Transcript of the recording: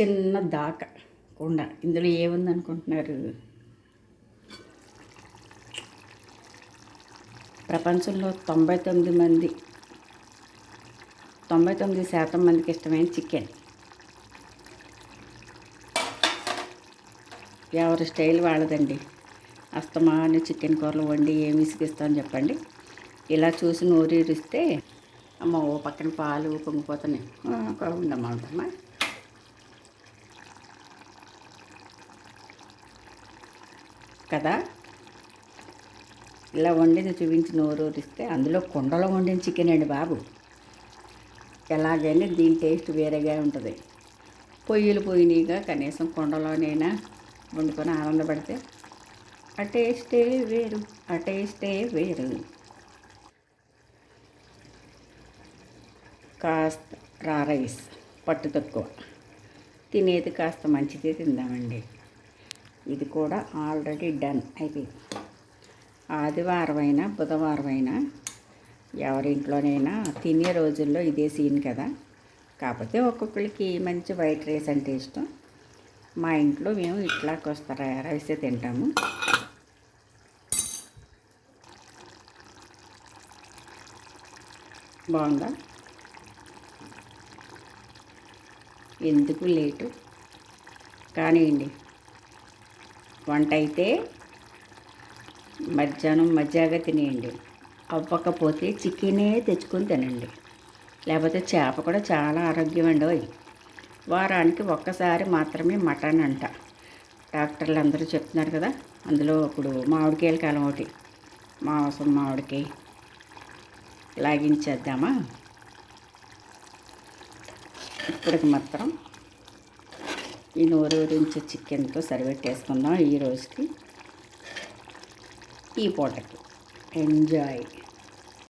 చిన్న దాక కుండ. ఇందులో ఏముంది అనుకుంటున్నారు ప్రపంచంలో తొంభై తొమ్మిది మంది తొంభై తొమ్మిది శాతం మందికి ఇష్టమైన చికెన్. ఎవరి స్టైల్ వాళ్ళదండి. అస్తమాను చికెన్ కూరలు వండి ఏమి విసిగిస్తామని చెప్పండి. ఇలా చూసి నోరూరిస్తే అమ్మ ఓ పక్కన పాలు పొంగిపోతున్నాయి. ఆ, ఉండమ్మా ఉండమ్మా కదా? ఇలా వండింది చూపించి నోరూరిస్తే అందులో కుండలో వండిన చికెన్ అండి బాబు. ఎలాగైనా దీని టేస్ట్ వేరేగా ఉంటుంది. పొయ్యిలు పోయినాయిగా కనీసం కుండలోనైనా వండుకొని ఆనందపడితే ఆ టేస్టే వేరు ఆ టేస్టే వేరు. కాస్త రా రైస్ పట్టు తక్కువ. తినేది కాస్త మంచిదే తిందామండి. ఇది కూడా ఆల్రెడీ డన్ అయిపోయింది. ఆదివారం అయినా బుధవారం అయినా ఎవరింట్లోనైనా తినే రోజుల్లో ఇదే సీన్ కదా. కాకపోతే ఒక్కొక్కరికి మంచి వైట్ రైస్ అంటే ఇష్టం. మా ఇంట్లో మేము ఇట్లా కొస్త రైసే తింటాము. బాగుందా? ఎందుకు లేటు? కానివ్వండి. వంట అయితే మధ్యాహ్నం మజ్జాగా తినేయండి. అవ్వకపోతే చికెనే తెచ్చుకొని తినండి. లేకపోతే చేప కూడా చాలా ఆరోగ్యం అండి ఓయ్. వారానికి ఒక్కసారి మాత్రమే మటన్ అంట. డాక్టర్లు అందరూ చెప్తున్నారు కదా అందులో ఇప్పుడు మామిడికాయల కాలం ఒకటి మాంసం మామిడికాయ. లాగించేద్దామా? ఇప్పటికి మాత్రం ఈ నోరూరించే చికెన్తో సరిపెట్టేసుకుందాం ఈ రోజుకి ఈ పూటకి. ఎంజాయ్.